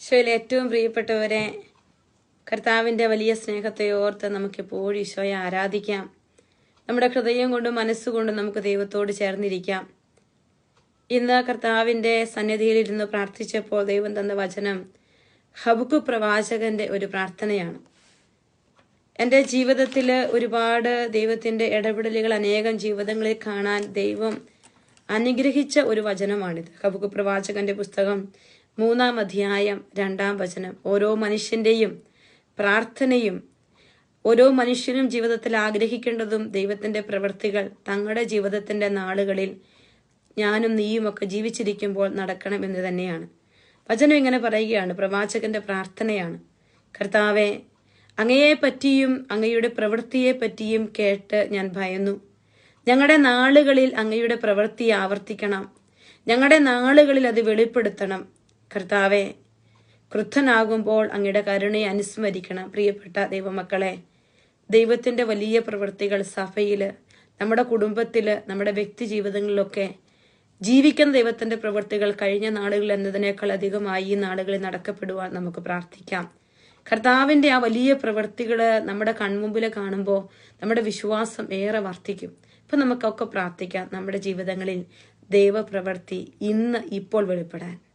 ഈശോയിൽ ഏറ്റവും പ്രിയപ്പെട്ടവരെ കർത്താവിന്റെ വലിയ സ്നേഹത്തെ ഓർത്ത് നമുക്കെപ്പോഴും ഈശോയെ ആരാധിക്കാം. നമ്മുടെ ഹൃദയം കൊണ്ടും മനസ്സുകൊണ്ടും നമുക്ക് ദൈവത്തോട് ചേർന്നിരിക്കാം. ഇന്ന് കർത്താവിന്റെ സന്നിധിയിലിരുന്ന് പ്രാർത്ഥിച്ചപ്പോൾ ദൈവം തന്ന വചനം ഹബുക്കു പ്രവാചകന്റെ ഒരു പ്രാർത്ഥനയാണ്. എന്റെ ജീവിതത്തിൽ ഒരുപാട് ദൈവത്തിന്റെ ഇടപെടലുകൾ അനേകം ജീവിതങ്ങളിൽ കാണാൻ ദൈവം അനുഗ്രഹിച്ച ഒരു വചനമാണിത്. ഹബുക്ക് പ്രവാചകന്റെ പുസ്തകം മൂന്നാം അധ്യായം രണ്ടാം വചനം. ഓരോ മനുഷ്യന്റെയും പ്രാർത്ഥനയും ഓരോ മനുഷ്യനും ജീവിതത്തിൽ ആഗ്രഹിക്കേണ്ടതും ദൈവത്തിന്റെ പ്രവൃത്തികൾ തങ്ങളുടെ ജീവിതത്തിന്റെ നാളുകളിൽ ഞാനും നീയും ഒക്കെ ജീവിച്ചിരിക്കുമ്പോൾ നടക്കണം എന്ന് തന്നെയാണ്. വചനം ഇങ്ങനെ പറയുകയാണ് പ്രവാചകന്റെ പ്രാർത്ഥനയാണ്. കർത്താവെ അങ്ങയെ പറ്റിയും അങ്ങയുടെ പ്രവൃത്തിയെ പറ്റിയും കേട്ട് ഞാൻ ഭയന്നു. ഞങ്ങളുടെ നാളുകളിൽ അങ്ങയുടെ പ്രവൃത്തി ആവർത്തിക്കണം. ഞങ്ങളുടെ നാളുകളിൽ അത് വെളിപ്പെടുത്തണം. കർത്താവെ ക്രുദ്ധനാകുമ്പോൾ അങ്ങയുടെ കരുണയെ അനുസ്മരിക്കണം. പ്രിയപ്പെട്ട ദൈവമക്കളെ ദൈവത്തിന്റെ വലിയ പ്രവൃത്തികൾ സഭയിൽ നമ്മുടെ കുടുംബത്തിൽ നമ്മുടെ വ്യക്തി ജീവിതങ്ങളിലൊക്കെ ജീവിക്കുന്ന ദൈവത്തിന്റെ പ്രവൃത്തികൾ കഴിഞ്ഞ നാളുകൾ എന്നതിനേക്കാൾ അധികമായി ഈ നാളുകളിൽ നടക്കപ്പെടുവാൻ നമുക്ക് പ്രാർത്ഥിക്കാം. കർത്താവിന്റെ ആ വലിയ പ്രവൃത്തികൾ നമ്മുടെ കൺമുമ്പിൽ കാണുമ്പോൾ നമ്മുടെ വിശ്വാസം ഏറെ വർദ്ധിക്കും. ഇപ്പൊ നമുക്കൊക്കെ പ്രാർത്ഥിക്കാം നമ്മുടെ ജീവിതങ്ങളിൽ ദൈവപ്രവൃത്തി ഇന്ന് ഇപ്പോൾ വെളിപ്പെടാൻ.